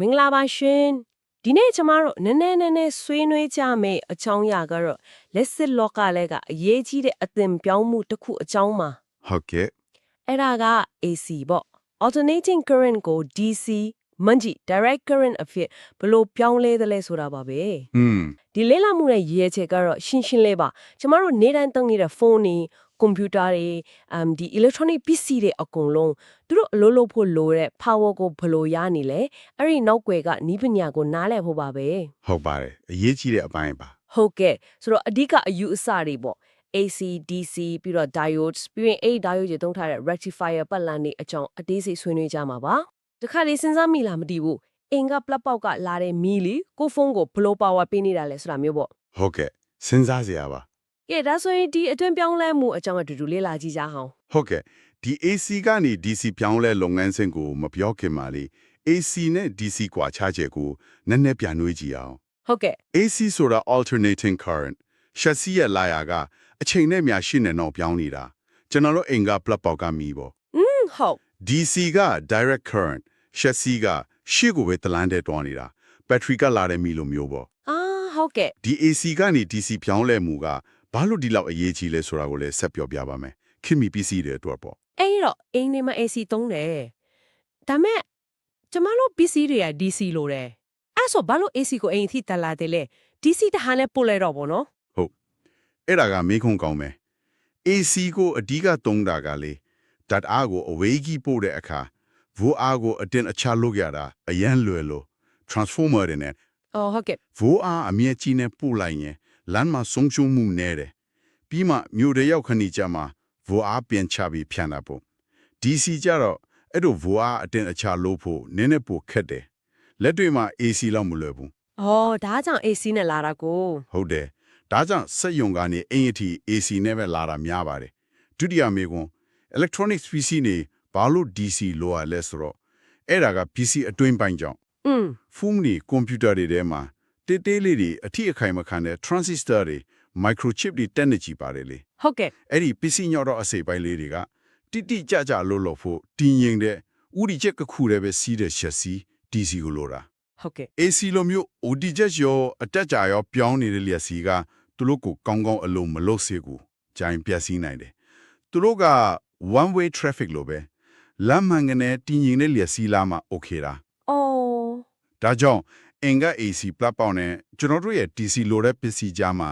မင်္ဂလာပါရှင်ဒီနေ့ကျမတို့နည်းနည်းနည်းနည်းဆွေးနွေးကြမယ့်အကြောင်းအရာကတော့လက်စစ်လောကလဲကအရေးကြီးတဲ့အသင်ပြောင်းမှုတစ်ခုအကြောင်းမှာဟုတ်ကဲ့အဲ့ဒါက AC ပေါ့ alternating current ကို DC မန်ဂျီ direct current အဖြစ်ဘယ်လိုပြောင်းလဲသလဲဆိုတာပါပဲอืมဒီလေးလာမှုရဲ့ရည်ရွယ်ချက်ကတော့ရှင်းရှင်းလေးပါကျမတို့နေ့တိုင်းသုံးနေတဲ့ဖုန်းတွေ ကွန်ပျူတာတွေအမ်ဒီ electronic PC တွေအကုန်လုံးသူတို့အလုပ်လုပ်ဖို့လိုတဲ့ power ကိုဘယ်လိုရနေလဲအဲ့ဒီနောက်ွယ်ကနီးပညာကိုနားလည်ဖို့ပါပဲဟုတ်ပါတယ်အရေးကြီးတဲ့အပိုင်းပါဟုတ်ကဲ့ဆိုတော့အဓိကအယူအဆတွေပေါ့ AC DC ပြီးတော့ diodes ပြီးရင်အဲ့ဒီ diode တွေသုံးထားတဲ့ rectifier ပတ်လန်းတွေအကြောင်းအသေးစိတ်ဆွေးနွေးကြမှာပါတခါလေးစဉ်းစားမိလားမသိဘူးအင်ကပလက်ပေါက်ကလာတဲ့မီလီကိုဖုန်းကိုဘယ်လို power ပေးနေတာလဲဆိုတာမျိုးပေါ့ဟုတ်ကဲ့စဉ်းစားစရာပါ ကဲဒါဆိုရင်ဒီအတွင်းပြောင်းလဲမှုအကြောင်းအတူတူလေးလာကြည့်ကြအောင်ဟုတ်ကဲ့ဒီ AC ကနေ DC ပြောင်းလဲလုပ်ငန်းစဉ်ကိုမပြောခင်မှာလေ AC နဲ့ DC ကွာခြားချက်ကိုနည်းနည်းပြန်နှွှေးကြည့်အောင် ဟုတ်ကဲ့ AC ဆိုတာ alternating current ရှက်စီရဲ့လာယာကအချိန်နဲ့များရှင်းနေတော့ပြောင်းနေတာကျွန်တော်တို့အိမ်က plug ပေါက်ကမီးပေါ့อืมဟုတ် DC က direct current ရှက်စီကရှေ့ကိုပဲတလန်းတဲ့တွားနေတာ battery ကလာတဲ့မီလိုမျိုးပေါ့ အာဟုတ်ကဲ့ဒီ AC ကနေ DC ပြောင်းလဲမှုက ဘာလို့ဒီလောက်အရေးကြီးလဲဆိုတာကိုလည်းဆက်ပြောပြပါမယ်ခင်မီ PC တွေအတွက်ပေါ့အဲ့တော့အင်းနေမှာ AC သုံးတယ်ဒါမဲ့ကျမတို့ PC တွေက DC လို့တယ်အဲ့ဆိုဘာလို့ AC ကိုအိမ်အထိတက်လာတယ်လဲ DC တဟန်နဲ့ပို့လိုက်တော့ဗောနော်အဲ့ဒါကမေးခွန်းကောင်းမယ် AC ကိုအဓိကသုံးတာကလေဓာတ်အားကိုအဝေးကြီးပို့တဲ့အခါဗိုလ်အားကိုအတင်အချလုပ်ရတာအရန်လွယ်လို့ transformer တွေနဲ့အော်ဟုတ်ကဲ့ဗိုလ်အားအမြဲကြီးနဲ့ပို့လိုက်ရင် လမ်းမှာဆုံးရှုံးမှုနည်းတယ်ပြီးမှမြို့တွေရောက်ခဏကြမှာဗိုလ်အားပြန်ချပြီးဖြန့်တာပေါ့ DC ကြတော့အဲ့လိုဗိုလ်အားအတင်အချလုပ်ဖို့နည်းနည်းပိုခက်တယ်လက်တွေမှာ AC လောက်မလွယ်ဘူးအော်ဒါကြောင့် AC နဲ့လာတာကိုဟုတ်တယ်ဒါကြောင့်စက်ယုံကနေအိမ်အထိ AC နဲ့ပဲလာတာများပါတယ်ဒုတိယမေကွန် electronics PC နေဘာလို့ DC လိုရလဲဆိုတော့အဲ့ဒါက PC အတွင်းပိုင်းကြောင့်อืมဖုန်းနေကွန်ပျူတာတွေထဲမှာ တေးသေးလေးတွေအထီးအခိုင်မခံတဲ့ transistor တွေ microchip တွေတက်နေကြပါတယ်လေဟုတ်ကဲ့အဲ့ဒီ PC ညော့တော့အစိပ်ပိုင်းလေးတွေကတိတိကျကျလို့လို့ဖို့တင်းရင်တဲ့ဥဒီချက်ကခုတည်းပဲစီးတဲ့ရှက်စီ DC ကိုလိုတာဟုတ်ကဲ့ AC လိုမျိုး OD ချက်ရောအတက်ကြာရောပြောင်းနေတဲ့လျက်စီကသူတို့ကိုကောင်းကောင်းအလုံးမလုပ်စေကူဂျိုင်းပြက်စီးနိုင်တယ်သူတို့က one way traffic လိုပဲလမ်းမှန်ကနေတင်းရင်တဲ့လျက်စီလာမှ okay တာအော်ဒါကြောင့် အင်က AC ပလက်ပေါင်းနဲ့ကျွန်တော်တို့ရဲ့ DC လိုတဲ့ပစ္စည်းကြားမှာ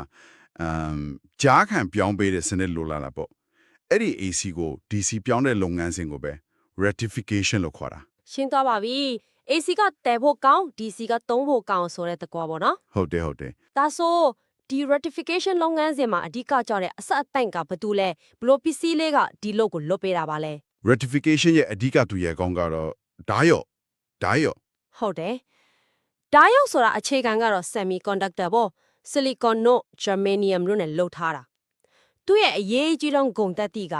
အမ်ကြားခံပြောင်းပေးတဲ့စနစ်လိုလာတာပေါ့အဲ့ဒီ AC ကို DC ပြောင်းတဲ့လုပ်ငန်းစဉ်ကိုပဲ rectification လို့ခေါ်တာရှင်းသွားပါပြီ AC ကတဲဖို့ကောင်း DC ကသုံးဖို့ကောင်းဆိုတဲ့တကွာပေါ့နော်ဟုတ်တယ်ဟုတ်တယ်ဒါဆိုဒီ rectification လုပ်ငန်းစဉ်မှာအဓိကကြောက်တဲ့အဆက်အတိုင်ကဘာတူလဲဘလို့ PC လေးကဒီလုပ်ကိုလွတ်ပေးတာပါလဲ rectification ရဲ့အဓိကသူရဲ့ကောင်းကတော့ဓာယော့ဓာယော့ဟုတ်တယ် ဒါရောက်ဆိုတာအခြေခံကတော့ semiconductor ပေါ့ silicon တို့ germanium တို့နဲ့လုပ်ထားတာသူ့ရဲ့အရေးကြီးဆုံးဂုဏ်သက်တိက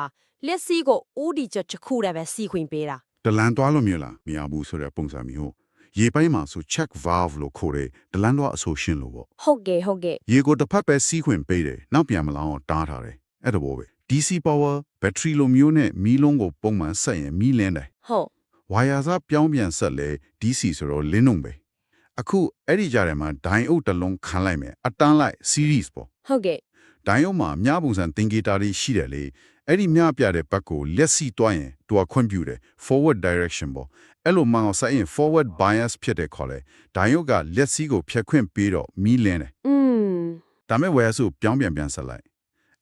လက်စီကိုဦးဒီချက်တစ်ခုတည်းပဲစီခွင်ပေးတာဒလန်သွားလို့မြင်လားမရဘူးဆိုတဲ့ပုံစံမျိုးရေပိုင်းမှာဆို check valve လို့ခေါ်တယ်ဒလန်တော့အဆိုရှင်းလို့ပေါ့ဟုတ်ကဲ့ဟုတ်ကဲ့ရေကိုတစ်ဖက်ပဲစီးခွင့်ပေးတယ်နောက်ပြန်မလာအောင်တားထားတယ်အဲ့ဒါဘောပဲ DC power battery လိုမျိုးနဲ့မီးလုံးကိုပုံမှန်ဆက်ရင်မီးလင်းတယ်ဟုတ်ဝါယာစားပြောင်းပြန်ဆက်လဲ DC ဆိုတော့လင်းလုံးပဲ အခုအဲ့ဒီကြားထဲမှာဒိုင်အုပ်တစ်လုံးခံလိုက်မယ်အတန်းလိုက် series ပေါ့ဟုတ်ကဲ့ဒိုင်အုပ်မှာမြပုံစံသင်္ကေတတွေရှိတယ်လေအဲ့ဒီမြပြတဲ့ဘက်ကိုလက်စီတွားရင်သူကခွင့်ပြုတယ် forward direction ပေါ့အဲ့လိုမှန်အောင်ဆက်ရင် forward bias ဖြစ်တယ်ခေါ်လဲဒိုင်အုပ်ကလက်စီကိုဖြတ်ခွင့်ပေးတော့မီးလင်းတယ်อืมဒါမဲ့ဝယ်ရဆိုပြောင်းပြန်ပြန်ဆက်လိုက်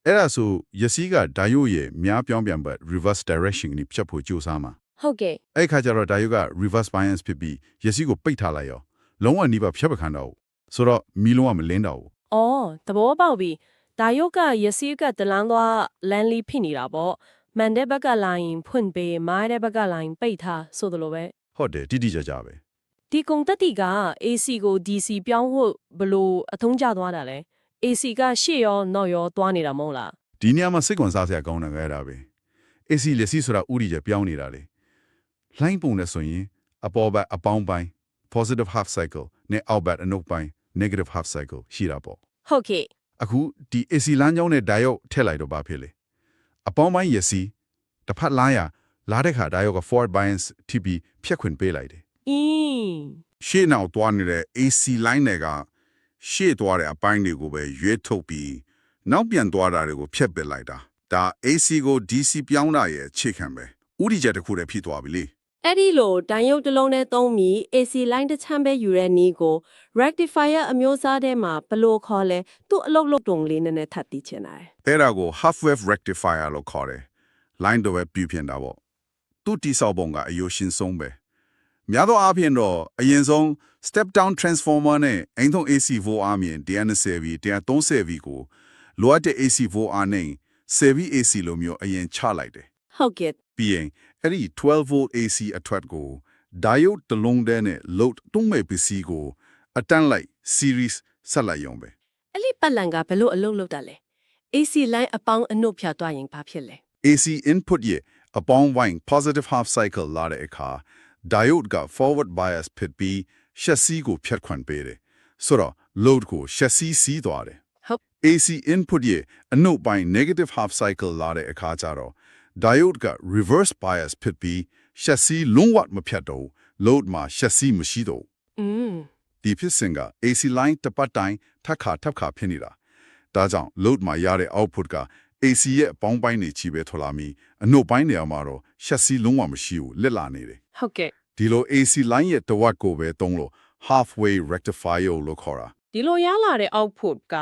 အဲ့ဒါဆိုယစီကဒိုင်ယိုရဲ့မြားပြောင်းပြန်ဘက် reverse direction ကိုဖြတ်ဖို့ကြိုးစားမှာဟုတ်ကဲ့အဲ့ခါကျတော့ဒိုင်ယိုက reverse bias ဖြစ်ပြီးယစီကိုပိတ်ထားလိုက်ရော လုံးဝနီးပါဖြတ်ပခံတော့ဘူးဆိုတော့မီလုံးဝမလင်းတော့ဘူးအော်သဘောပေါက်ပြီဒါရုပ်ကရစီကတလန်းသွားလန်လီဖြစ်နေတာပေါ့မန်တဲ့ဘက်ကလာရင်ဖွင့်ပေးမိုင်းတဲ့ဘက်ကလာရင်ပိတ်ထားဆိုသလိုပဲဟုတ်တယ်တိတိကျကျပဲဒီကုံတက်တီက AC ကို DC ပြောင်းဖို့ဘလို့အထုံးကျသွားတာလဲ AC ကရှေ့ရောနောက်ရောသွားနေတာမဟုတ်လားဒီနေရာမှာစိတ်ဝင်စားစရာကောင်းတာကအဲ့ဒါပဲ AC လက်စီဆိုတာဥရီကျပြောင်းနေတာလေလိုင်းပုံနဲ့ဆိုရင်အပေါ်ဘက်အပေါင်းပိုင်း positive half cycle နဲ့အောက်ဘက်အနုတ်ပိုင်း negative half cycle ရှိတာပေါ့ဟုတ်ကဲ့အခုဒီ AC လမ်းကြောင်းနဲ့ diode ထည့်လိုက်တော့ဘာဖြစ်လဲအပေါင်းပိုင်းရစီတစ်ဖက်လိုင်းရလာတဲ့ခါ diode က forward bias ထိပြီးဖြတ်ခွင့်ပေးလိုက်တယ်အင်းရှေ့နောက်သွားနေတဲ့ AC line တွေကရှေ့သွားတဲ့အပိုင်းတွေကိုပဲရွေးထုတ်ပြီးနောက်ပြန်သွားတာတွေကိုဖျက်ပစ်လိုက်တာဒါ AC ကို DC ပြောင်းတာရဲ့အခြေခံပဲဥတီချက်တစ်ခုတည်းဖြစ်သွားပြီလေ အဲ့ဒီလိုတန်ရုပ်တစ်လုံးနဲ့သုံးပြီး AC line တစ်ချမ်းပဲယူတဲ့နီးကို rectifier အမျိုးအစားထဲမှာဘယ်လို့ခေါ်လဲသူ့အလုပ်လုပ်တုံလေးနည်းနည်းထပ်သိချင်တယ်အဲ့ဒါကို half wave rectifier လို့ခေါ်တယ် line တော့ပဲပြပြင်တာပေါ့သူတိဆောက်ပုံကအယိုရှင်းဆုံးပဲများသောအားဖြင့်တော့အရင်ဆုံး step down transformer နဲ့အိမ်ထုံ AC 4R မြင် 190V 130V ကိုလိုအပ်တဲ့ AC 4R နဲ့ 7V AC လိုမျိုးအရင်ချလိုက်တယ်ဟုတ်ကဲ့ပြီးရင် အဲ့ဒီ12 volt AC အထွက်ကို diode တစ်လုံးတည်းနဲ့ load တုံးမဲ့ပစ္စည်းကိုအတန်းလိုက် series ဆက်လိုက်ရုံပဲအဲ့ဒီပတ်လန်ကဘယ်လို့အလုပ်လုပ်တာလဲ AC line အပေါင်းအနုတ်ဖြတ်သွားရင်ဘာဖြစ်လဲ AC input ရဲ့အပေါင်းဝိုင်း positive half cycle လာတဲ့အခါ diode က forward bias ဖြစ်ပြီး chassis ကိုဖြတ်ခွင့်ပေးတယ်ဆိုတော့ load ကို chassis စီးသွားတယ်ဟုတ် AC input ရဲ့အနုတ်ပိုင်း negative half cycle လာတဲ့အခါကျတော့ diode က reverse bias ဖြစ်ပြီး chassis လုံးဝမဖြတ်တော့ဘူး load မှာ chassis မရှိတော့ဘူးอืมဒီဖြစ်စဉ်က AC line တစ်ပတ်တိုင်းထပ်ခါထပ်ခါဖြစ်နေတာဒါကြောင့် load မှာရတဲ့ output က AC ရဲ့အပေါင်းပိုင်းတွေချီပဲထွက်လာပြီးအနုတ်ပိုင်းနေရာမှာတော့ chassis လုံးဝမရှိဘူးလက်လာနေတယ်ဟုတ်ကဲ့ဒီလို AC line ရဲ့တဝက်ကိုပဲသုံးလို့ halfway rectifier လို့ခေါ်တာဒီလိုရလာတဲ့ output က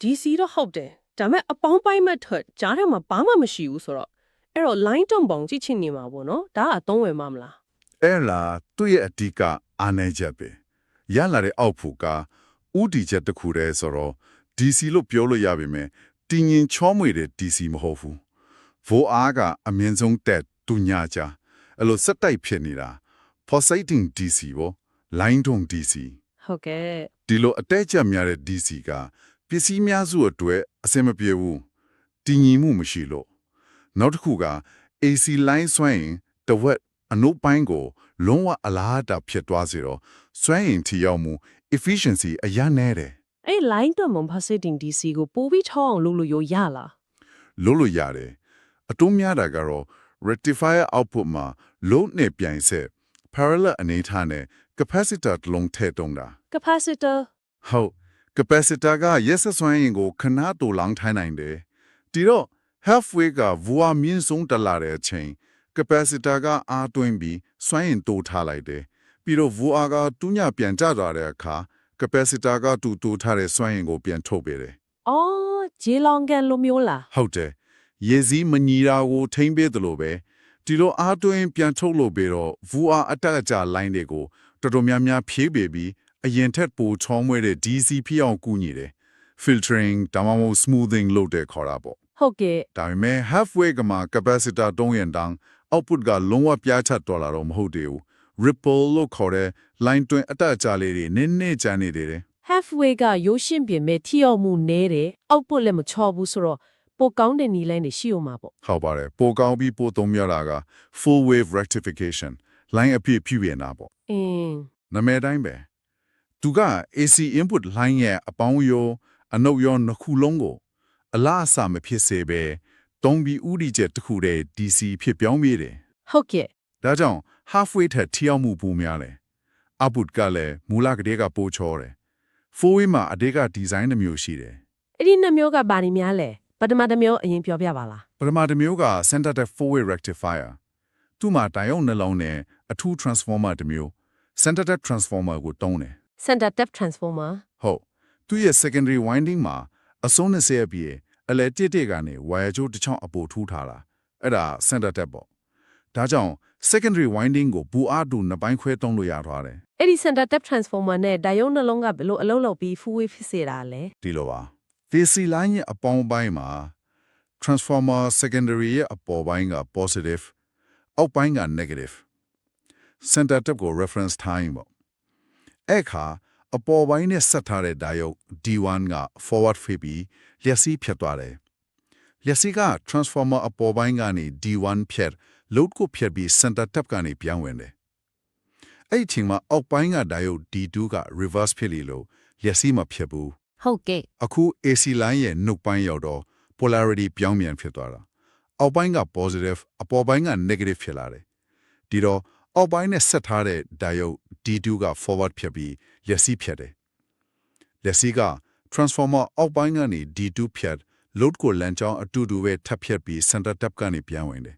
DC တော့ဟုတ်တယ်ဒါပေမဲ့အပေါင်းပိုင်းမဲ့ထွက်ကြားထဲမှာဘာမှမရှိဘူးဆိုတော့ အဲ့တော့ line တုံပုံကြည့်ချင်နေမှာပေါ့နော်ဒါကအသုံးဝင်မှာမလားအဲ့လာသူ့ရဲ့အဓိကအာနေချက်ပဲရလာတဲ့ output ကဥတီချက်တစ်ခုတည်းဆိုတော့ DC လို့ပြောလို့ရပါမယ်တင်းရင်ချောမွေတဲ့ DC မဟုတ်ဘူး voar ကအမြင့်ဆုံးတက်တူညာချအဲ့လိုစက်တိုက်ဖြစ်နေတာ pulsating DC ပေါ့ line တုံ DC ဟုတ်ကဲ့ဒီလိုအတဲချက်များတဲ့ DC ကပစ္စည်းများစုအတွက်အဆင်မပြေဘူးတည်ငြိမ်မှုမရှိလို့ နောက်တစ်ခုက AC line ဆွဲရင်တဝက်အနုပိုင်းကိုလုံးဝအလားတာဖြစ်သွားစေတော့ဆွဲရင်ထီရောက်မှု efficiency အရနဲတယ်အဲ့ line တုံပုံ pulsating DC ကိုပို့ပြီးထောင်းအောင်လုပ်လို့ရရလားလို့လို့ရတယ်အတုံးများတာကတော့ rectifier output မှာ load နဲ့ပြိုင်ဆက် parallel အနေထားနဲ့ capacitor တစ်လုံးထည့်တုံးတာ capacitor ဟုတ် capacitor ကရက်ဆက်စွမ်းရင်ကိုခဏတူလောင်းထိုင်းနိုင်တယ်ဒီတော့ halfway က voa မြင့်ဆုံးတက်လာတဲ့အချိန် capacitor ကအားသွင်းပြီးစွမ်းရင်တိုးထားလိုက်တယ်ပြီးတော့ voa ကတူးညပြန်ကျသွားတဲ့အခါ capacitor ကတူတိုးထားတဲ့စွမ်းရင်ကိုပြန်ထုတ်ပေးတယ်အော်ဂျေလောင်ကန်လိုမျိုးလားဟုတ်တယ်ရေစည်းမညီတာကိုထိမ့်ပေးတယ်လို့ပဲဒီလိုအားသွင်းပြန်ထုတ်လို့ပြီးတော့ voa အတက်အကျ line တွေကိုတော်တော်များများဖြေးပေးပြီးအရင်ထက်ပိုချောမွေ့တဲ့ DC ဖြစ်အောင်ကူညီတယ် filtering ဒါမှမဟုတ် smoothing လုပ်တဲ့ခေါ်တာပေါ့ ဟုတ်ကဲ့ဒါပေမဲ့ halfway ကမှာ capacitor တုံးရင်တောင် output ကလုံးဝပြားချတော်လာတော့မဟုတ်သေးဘူး ripple လို့ခေါ်တဲ့ line တွင်အတက်အကျလေးတွေနည်းနည်းကျန်နေသေးတယ် halfway ကရိုးရှင်းပြင်မဲ့ထိရောက်မှုနည်းတယ် output လည်းမချောဘူးဆိုတော့ပိုကောင်းတဲ့နီလိုင်းတွေရှိအောင်မှာပေါ့ဟုတ်ပါတယ်ပိုကောင်းပြီးပိုသုံးရတာက full wave rectification line အပြည့်ဖြည့်ပြန်တာပေါ့အင်းနာမည်တိုင်းပဲသူက AC input line ရဲ့အပေါင်းရောအနုပ်ရောနှစ်ခုလုံးကို အလားအစာမဖြစ်စေပဲတုံးပြီးဥတီချက်တစ်ခုတည်း DC ဖြစ်ပြောင်းပြေးတယ်ဟုတ်ကဲ့ဒါကြောင့် halfway ထက်ထိရောက်မှုပိုများတယ် output ကလည်းမူလကတည်းကပိုချောတယ် full wave မှာအတေကဒီဇိုင်းတစ်မျိုးရှိတယ်အဲ့ဒီနှစ်မျိုးကဘာတွေများလဲပထမတစ်မျိုးအရင်ပြောပြပါလားပထမတစ်မျိုးက center tap four way rectifier သူ့မှာတိုင်အောင်နှလုံးနဲ့အထူး transformer တစ်မျိုး center tap transformer ကိုတုံးတယ် center tap transformer ဟုတ်သူရဲ့ secondary winding မှာအစုံနဲ့ဆဲပြီး အလဲတစ်တစ်ကနေ wire ချိုးတစ်ချောင်းအပိုထူးထားတာအဲ့ဒါ center tap ပေါ့ဒါကြောင့် secondary winding ကိုဘူအားတူနှစ်ပိုင်းခွဲတုံးလို့ရသွားတယ်အဲ့ဒီ center tap transformer နဲ့ဒိုင်ယုံနှလုံးကဘယ်လိုအလုပ်လုပ်ပြီး full wave ဖြစ်စေတာလဲဒီလိုပါ DC line ရဲ့အပေါင်းပိုင်းမှာ transformer secondary ရဲ့အပေါ်ပိုင်းက positive အောက်ပိုင်းက negative center tap ကို reference time ပေါ့အဲ့ခါ အပေါ်ပိုင်းနဲ့ဆက်ထားတဲ့ diode D1 က forward ဖိပြီးလျှက်စီးဖြတ်သွားတယ်လျှက်စီးက transformer အပေါ်ပိုင်းကနေ D1 ဖြတ် load ကိုဖြတ်ပြီး center tap ကနေပြောင်းဝင်တယ်အဲ့ဒီအချိန်မှာအောက်ပိုင်းက diode D2 က reverse ဖြစ်လေလို့လျှက်စီးမဖြတ်ဘူးဟုတ်ကဲ့အခု AC line ရဲ့နှုတ်ပိုင်းရောက်တော့ polarity ပြောင်းပြန်ဖြစ်သွားတာအောက်ပိုင်းက positive အပေါ်ပိုင်းက negative ဖြစ်လာတယ်ဒီတော့အောက်ပိုင်းနဲ့ဆက်ထားတဲ့ diode D2 က forward ဖြတ်ပြီး လျက်စီးဖြတ်တယ်လျက်စီးက transformer အောက်ပိုင်းကနေ D2 ဖြတ် load ကိုလမ်းကြောင်းအတူတူပဲထပ်ဖြတ်ပြီး center tap ကနေပြန်ဝင်တယ်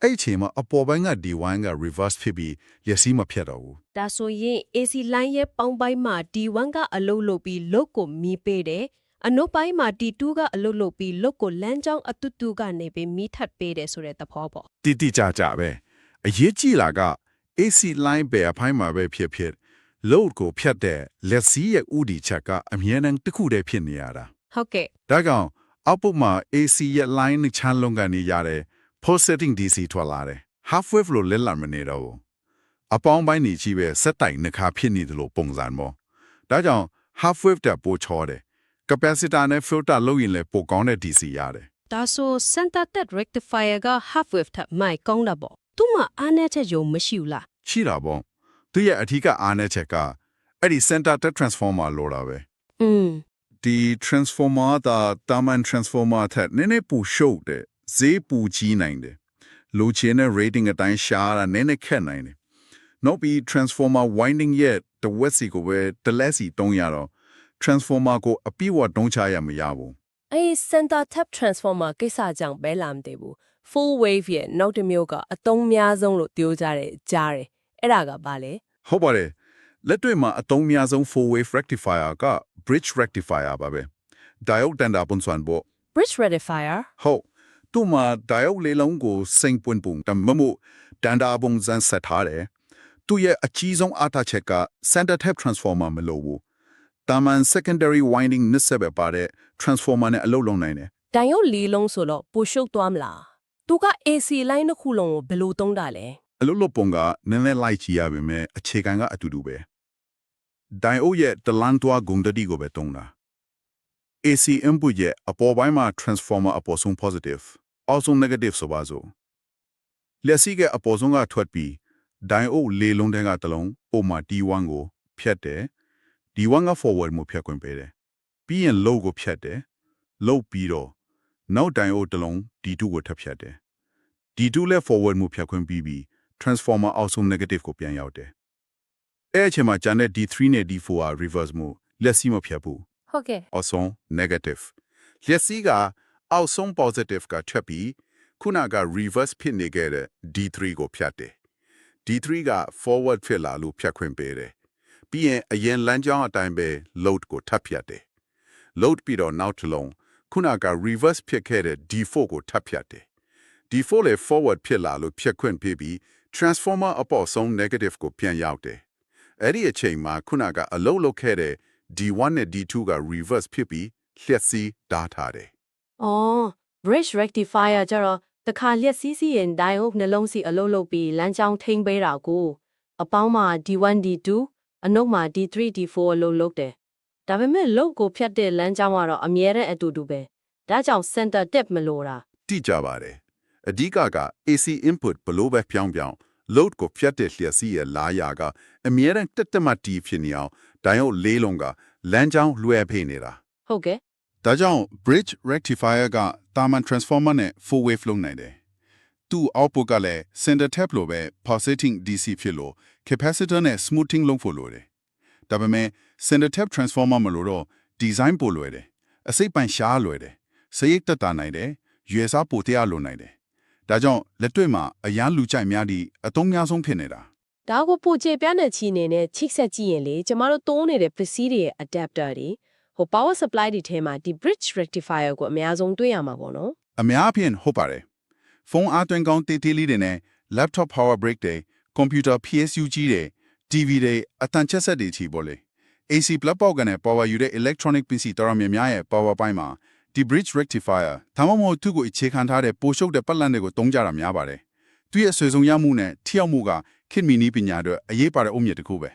အဲ့ဒီအချိန်မှာအပေါ်ပိုင်းက D1 က reverse ဖြစ်ပြီးလျက်စီးမဖြတ်တော့ဘူးဒါဆိုရင် AC line ရဲ့ပေါင်းပိုင်းမှာ D1 ကအလုပ်လုပ်ပြီး load ကိုမီးပေးတယ်အနုတ်ပိုင်းမှာ D2 ကအလုပ်လုပ်ပြီး load ကိုလမ်းကြောင်းအတူတူကနေပြီးမီးထပ်ပေးတယ်ဆိုတဲ့သဘောပေါ့တိတိကျကျပဲအရေးကြီးလာက AC line ပဲအဖိုင်းမှာပဲဖြစ်ဖြစ် load ကိုဖြတ်တဲ့လက်စီးရဲ့ဥတီချက်ကအမြဲတမ်းတစ်ခုတည်းဖြစ်နေရတာဟုတ်ကဲ့ဒါကြောင့်အောက်ပုတ်မှာ AC ရဲ့ line နဲ့ချမ်းလုံးကနေရတဲ့ post setting DC ထွက်လာတယ် half wave လို့လက်လာမနေတော့ဘူးအပေါင်းပိုင်းနေကြီးပဲစက်တိုင်နှခါဖြစ်နေတယ်လို့ပုံစံပေါ့ဒါကြောင့် half wave တက်ပိုချောတယ် capacitor နဲ့ filter လုပ်ရင်လည်းပိုကောင်းတဲ့ DC ရတယ်ဒါဆို center tap rectifier က half wave ထပ်မိုက်ကောင်းတာပေါ့သူ့မှာအားနည်းချက်ယုံမရှိဘူးလားရှိတာပေါ့ သူရဲ့အထူးကအားနည်းချက်ကအဲ့ဒီ center tap transformer လို့တာပဲอืมဒီ transformer တာတာမန် transformer ထက်နည်းနည်းပူရှုပ်တယ်ဈေးပူကြီးနိုင်တယ်လိုချင်တဲ့ rating အတိုင်းရှားတာနည်းနည်းခက်နိုင်တယ်နောက်ပြီး transformer winding ရဲ့တဝက်စီကိုပဲတလက်စီတုံးရတော့ transformer ကိုအပြည့်အဝတုံးချရမရဘူးအဲ့ဒီ center tap transformer ကိစ္စကြောင့်ပဲလာမသိဘူး full wave ရဲ့နောက်တစ်မျိုးကအတုံးများဆုံးလို့ပြောကြတယ်ကြားတယ် အဲ့ဒါကဘာလဲဟုတ်ပါတယ်လက်တွေ့မှာအသုံးများဆုံး four wave rectifier က bridge rectifier ပါပဲ diode တန်တာပွန်စွမ်းဖို့ bridge rectifier ဟုတ်သူ့မှာ diode လေးလုံးကိုစိန်ပွင့်ပုံတမမှုတန်တာပုံစံဆက်ထားတယ်သူ့ရဲ့အကြီးဆုံးအားသာချက်က center tap transformer မလို့ဘူးတာမန် secondary winding နစ်ဆက်ပဲပါတဲ့ transformer နဲ့အလုပ်လုပ်နိုင်တယ်တန်ရုပ်လေးလုံးဆိုတော့ပိုရှုပ်သွားမလားသူက AC line တစ်ခုလုံးကိုဘယ်လိုသုံးတာလဲ အလုပ်လုပ်ပုံကနည်းနည်းလိုက်ကြည့်ရပါမယ်အခြေခံကအတူတူပဲ diode ရဲ့တလန်တွားဂုံတတိကိုပဲတုံးတာ AC input ရဲ့အပေါ်ပိုင်းမှာ transformer အပေါ်ဆုံး positive အောက်ဆုံး negative ဆိုပါစို့လက်စီကအပေါ်ဆုံးကထွက်ပြီး diode လေးလုံးတန်းကတစ်လုံးပုံမှာ D1 ကိုဖြတ်တယ် D1 က forward မှုဖြတ်ခွင့်ပေးတယ်ပြီးရင် low ကိုဖြတ်တယ် low ပြီးတော့နောက် diode တစ်လုံး D2 ကိုထပ်ဖြတ်တယ် D2 လည်း forward မှုဖြတ်ခွင့်ပြီးပြီး transformer အောက်ဆုံး negative ကိုပြန်ရောက်တယ်အဲ့အချိန်မှာကျန်တဲ့ D3 နဲ့ D4 က reverse မှုလက်စီမဖြတ်ဘူးဟုတ်ကဲ့အောက်ဆုံး negative လျက်စီးကအောက်ဆုံး positive ကထွက်ပြီးခုနက reverse ဖြစ်နေခဲ့တဲ့ D3 ကိုဖြတ်တယ် D3 က forward ဖြစ်လာလို့ဖြတ်ခွင့်ပေးတယ်ပြီးရင်အရင်လမ်းကြောင်းအတိုင်းပဲ load ကိုထပ်ဖြတ်တယ် load ပြီးတော့နောက်တစ်လုံးခုနက reverse ဖြစ်ခဲ့တဲ့ D4 ကိုထပ်ဖြတ်တယ် D4 လည်း forward ဖြစ်လာလို့ဖြတ်ခွင့်ပေးပြီး transformer အပေါ်ဆုံး negative ကိုပြန်ရောက်တယ်အဲ့ဒီအချိန်မှာခုနကအလုံးလုတ်ခဲ့တဲ့ D1 နဲ့ D2 က reverse ဖြစ်ပြီးလျှက်စီးဓာထားတယ်။အော် bridge rectifier ကြတော့တခါလျက်စီးစီရင် diode နှလုံးစီအလုပ်လုပ်ပြီးလမ်းကြောင်းထိမ့်ပေးတာကိုအပေါင်းမှာ D1 D2 အနုတ်မှာ D3 D4 အလုပ်လုပ်တယ်။ဒါပေမဲ့ load ကိုဖြတ်တဲ့လမ်းကြောင်းကတော့အမြဲတမ်းအတူတူပဲ။ဒါကြောင့် center tap မလို့တာတိကျပါတယ် အဓိကက AC input ဘလို့ပဲပြောင်းပြောင်း load ကိုဖြတ်တဲ့လျှက်စီးရဲ့လာယာကအမြဲတမ်းတက်တက်မှတီးဖြစ်နေအောင်ဒိုင်ယိုလေးလုံးကလမ်းကြောင်းလွှဲဖေးနေတာ။ဟုတ်ကဲ့ဒါကြောင့် bridge rectifier ကတာမန် transformer နဲ့ full wave လုပ်နိုင်တယ်။သူ့ output ကလည်း center tap လိုပဲ pulsating DC ဖြစ်လို့ capacitor နဲ့ smoothing လုပ်ဖို့လိုတယ်။ဒါပေမဲ့ center tap transformer မလို့တော့ design ပိုလွယ်တယ်။အစိပ်ပိုင်ရှားလွယ်တယ်။စရိတ်တက်တာနိုင်တယ်။ USA ပိုတရားလိုနိုင်တယ်။ ဒါကြောင့်လက်တွေ့မှာအရန်လူကြိုက်များသည့်အသုံးများဆုံးဖြစ်နေတာ။ဒါကိုပိုကျေပြတဲ့ချီနေနဲ့ချိတ်ဆက်ကြည့်ရင်လေကျမတို့သုံးနေတဲ့ပစ္စည်းတွေရဲ့ adapter တွေဟို power supply တွေထဲမှာဒီ bridge rectifier ကိုအများဆုံးတွေ့ရမှာပေါ့နော်။အများအပြားဟုတ်ပါတယ်။ဖုန်းအားသွင်းကောင်းတေးသေးလေးတွေနဲ့ laptop power brick တွေ computer PSU ကြီးတွေ TV တွေအတန်ချက်ဆက်တွေချီပေါ်လေ AC plug ပေါက်ကနေ power ယူတဲ့ electronic PC တော်တော်များများရဲ့ power ပိုင်းမှာ ဒီ bridge rectifier ဒါမှမဟုတ်သူ့ကိုအခြေခံထားတဲ့ပိုရှုပ်တဲ့ပတ်လန့်တွေကိုတုံးကြတာများပါတယ်။သူ့ရဲ့ဆွေဆုံးရမှုနဲ့ထိရောက်မှုကခင်မီနီးပညာတွေအရေးပါတဲ့အုံမြစ်တစ်ခုပဲ